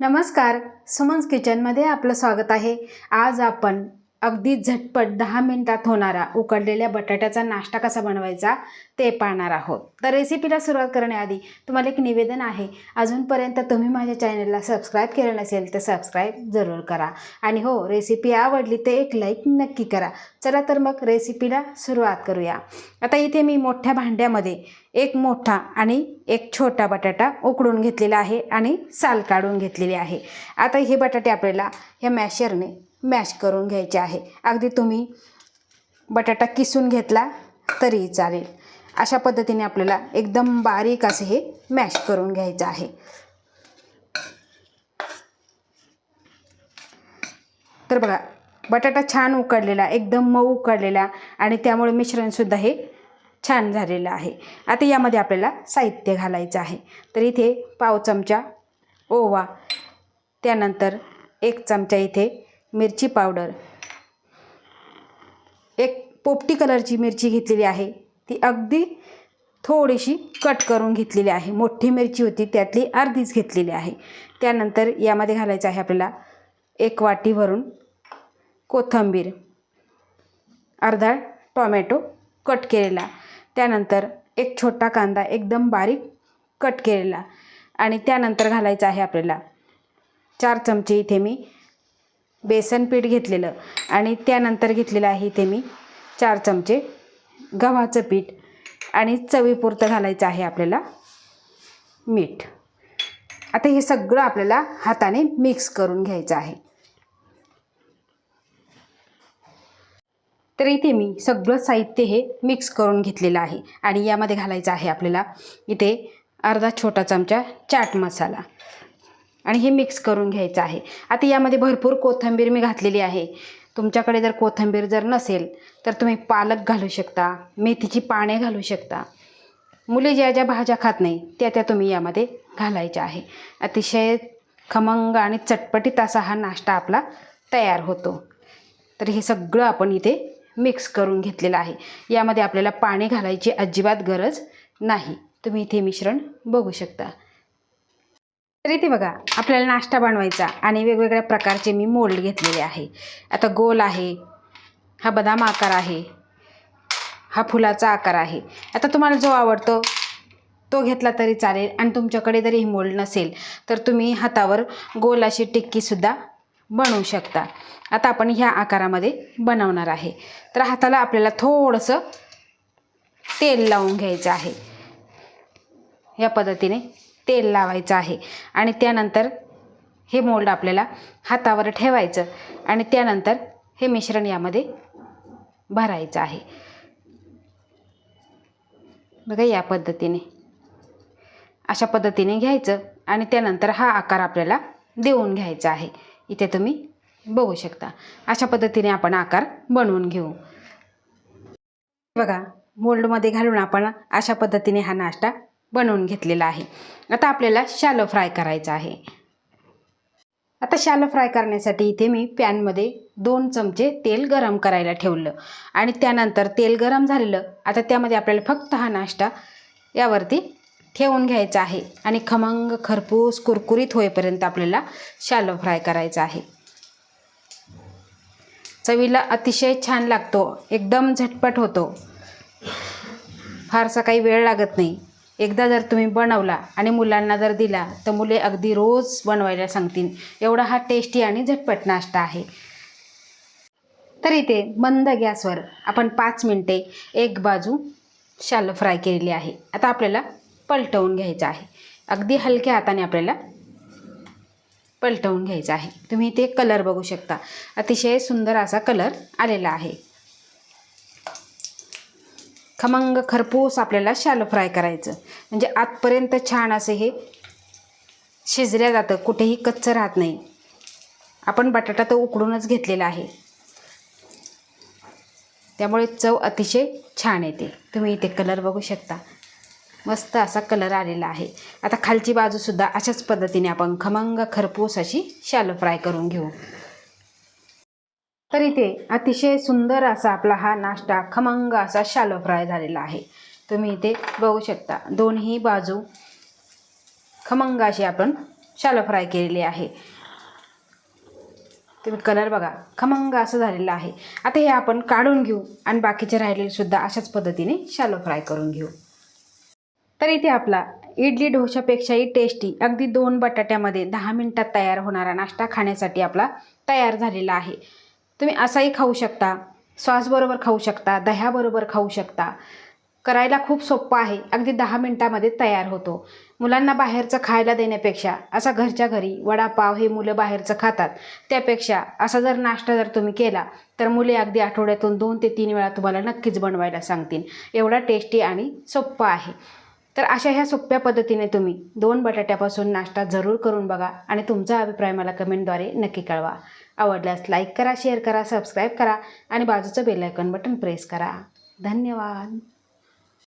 नमस्कार सुमन्स किचनमध्ये आपलं स्वागत आहे. आज आपण अगदी झटपट दहा मिनिटात होणारा उकडलेल्या बटाट्याचा नाश्ता कसा बनवायचा ते पाहणार आहोत. तर रेसिपीला सुरुवात करण्याआधी तुम्हाला एक निवेदन आहे. अजूनपर्यंत तुम्ही माझ्या चॅनलला सबस्क्राईब केलं नसेल तर सबस्क्राईब जरूर करा. आणि हो रेसिपी आवडली तर एक लाईक नक्की करा. चला तर मग रेसिपीला सुरुवात करूया. आता इथे मी मोठ्या भांड्यामध्ये एक मोठा आणि एक छोटा बटाटा उकडून घेतलेला आहे आणि साल काढून घेतलेली आहे. आता हे बटाटे आपल्याला ह्या मॅशरने मॅश करून घ्यायचे आहे. अगदी तुम्ही बटाटा किसून घेतला तरी चालेल. अशा पद्धतीने आपल्याला एकदम बारीक असे हे मॅश करून घ्यायचं आहे. तर बघा बटाटा छान उकडलेला एकदम मऊ उकडलेला आणि त्यामुळे मिश्रणसुद्धा हे छान झालेलं आहे. आता यामध्ये आपल्याला साहित्य घालायचं आहे. तर इथे पाव चमचा ओवा त्यानंतर एक चमचा इथे मिरची पावडर. एक पोपटी कलरची मिरची घेतलेली आहे. ती अगदी थोडीशी कट करून घेतलेली आहे. मोठी मिरची होती त्यातली अर्धीच घेतलेली आहे. त्यानंतर यामध्ये घालायचं आहे आपल्याला एक वाटी भरून कोथिंबीर अर्धा टॉमॅटो कट केलेला. त्यानंतर एक छोटा कांदा एकदम बारीक कट केलेला. आणि त्यानंतर घालायचं आहे आपल्याला चार चमचे इथे मी बेसन पीठ घेतलेलं आणि त्यानंतर घेतलेलं आहे इथे मी चार चमचे गव्हाचं पीठ आणि चवीपुरतं घालायचं आहे आपल्याला मीठ. आता हे सगळं आपल्याला हाताने मिक्स करून घ्यायचं आहे. तर इथे मी सगळं साहित्य हे मिक्स करून घेतलेलं आहे आणि यामध्ये घालायचं आहे आपल्याला इथे अर्धा छोटा चमचा चाट मसाला. आणि हे मिक्स करून घ्यायचं आहे. आता यामध्ये भरपूर कोथिंबीर मी घातलेली आहे. तुमच्याकडे जर कोथिंबीर जर नसेल तर तुम्ही पालक घालू शकता मेथीची पाने घालू शकता. मुले ज्या ज्या भाज्या खात नाही त्या त्या तुम्ही यामध्ये घालायच्या आहे. अतिशय खमंग आणि चटपटीत असा हा नाश्ता आपला तयार होतो. तर हे सगळं आपण इथे मिक्स करून घेतलेलं आहे. यामध्ये आपल्याला पाणी घालायची अजिबात गरज नाही. तुम्ही इथे मिश्रण बघू शकता. तर इथे बघा आपल्याला नाश्ता बनवायचा आणि वेगवेगळ्या प्रकारचे मी मोल्ड घेतलेले आहे. आता गोल आहे हा बदाम आकार आहे हा फुलाचा आकार आहे. आता तुम्हाला जो आवडतो तो घेतला तरी चालेल आणि तुमच्याकडे जरी ही मोल्ड नसेल तर तुम्ही हातावर गोल अशी टिक्कीसुद्धा बनवू शकता. आता आपण ह्या आकारामध्ये बनवणार आहे. तर हाताला आपल्याला थोडंसं तेल लावून घ्यायचं आहे. या पद्धतीने तेल लावायचं आहे. आणि त्यानंतर हे मोल्ड आपल्याला हातावर ठेवायचं. आणि त्यानंतर हे मिश्रण यामध्ये भरायचं आहे. बघा या पद्धतीने. अशा पद्धतीने घ्यायचं. आणि त्यानंतर हा आकार आपल्याला देऊन घ्यायचा आहे. इथे तुम्ही बघू शकता. अशा पद्धतीने आपण आकार बनवून घेऊ. बघा मोल्डमध्ये घालून आपण अशा पद्धतीने हा नाश्ता बनवून घेतलेला आहे. आता आपल्याला शॅलो फ्राय करायचा आहे. आता शॅलो फ्राय करण्यासाठी इथे मी पॅनमध्ये दोन चमचे तेल गरम करायला ठेवलं. आणि त्यानंतर तेल गरम झालेलं आता त्यामध्ये आपल्याला फक्त हा नाश्ता यावरती ठेवून घ्यायचा आहे. आणि खमंग खरपूस कुरकुरीत होईपर्यंत आपल्याला शॅलो फ्राय करायचा आहे. चवीला अतिशय छान लागतो. एकदम झटपट होतो. फारसा काही वेळ लागत नाही. एकदा जर तुम्ही बनवला आणि मुलांना जर दिला तर मुले अगदी रोज बनवायला सांगतील. एवढा हा टेस्टी आणि झटपट नाश्ता आहे. तर इथे मंद गॅसवर आपण पाच मिनटे एक बाजू शालो फ्राय केलेली आहे. आता आपल्याला पलटवून घ्यायचं आहे. अगदी हलक्या हाताने आपल्याला पलटवून घ्यायचं आहे. तुम्ही इथे कलर बघू शकता. अतिशय सुंदर असा कलर आलेला आहे. खमंग खरपूस आपल्याला शालो फ्राय करायचं. म्हणजे आतपर्यंत छान असे हे शिजल्या जातं कुठेही कच्चं राहत नाही. आपण बटाटा तर उकडूनच घेतलेला आहे. त्यामुळे चव अतिशय छान येते. तुम्ही इथे कलर बघू शकता. मस्त असा कलर आलेला आहे. आता खालची बाजूसुद्धा अशाच पद्धतीने आपण खमंग खरपूस अशी शालो फ्राय करून घेऊ. तर इथे अतिशय सुंदर असा आपला हा नाश्ता खमंग असा शालो फ्राय झालेला आहे. तुम्ही इथे बघू शकता. दोन्ही बाजू खमंग अशी आपण शालो फ्राय केलेली आहे. तुम्ही कलर बघा. खमंग असं झालेलं आहे. आता हे आपण काढून घेऊ आणि बाकीचे राहिलेले सुद्धा अशाच पद्धतीने शालो फ्राय करून घेऊ. तर इथे आपला इडली डोशापेक्षाही टेस्टी अगदी दोन बटाट्यामध्ये दहा मिनटात तयार होणारा नाश्ता खाण्यासाठी आपला तयार झालेला आहे. तुम्ही असाही खाऊ शकता सॉसबरोबर खाऊ शकता दह्याबरोबर खाऊ शकता. करायला खूप सोपं आहे अगदी दहा मिनटामध्ये तयार होतो. मुलांना बाहेरचं खायला देण्यापेक्षा असा घरच्या घरी वडापाव हे मुलं बाहेरचं खातात त्यापेक्षा असा जर नाश्ता जर तुम्ही केला तर मुले अगदी आठवड्यातून दोन ते तीन वेळा तुम्हाला नक्कीच बनवायला सांगतील. एवढा टेस्टी आणि सोप्पा आहे. तर अशा ह्या सोप्या पद्धतीने तुम्ही दोन बटाट्यापासून नाश्ता जरूर करून बघा आणि तुमचा अभिप्राय मला कमेंटद्वारे नक्की कळवा. आवडल्यास लाईक करा शेअर करा सबस्क्राईब करा आणि बाजूचं बेल आयकॉन बटन प्रेस करा. धन्यवाद.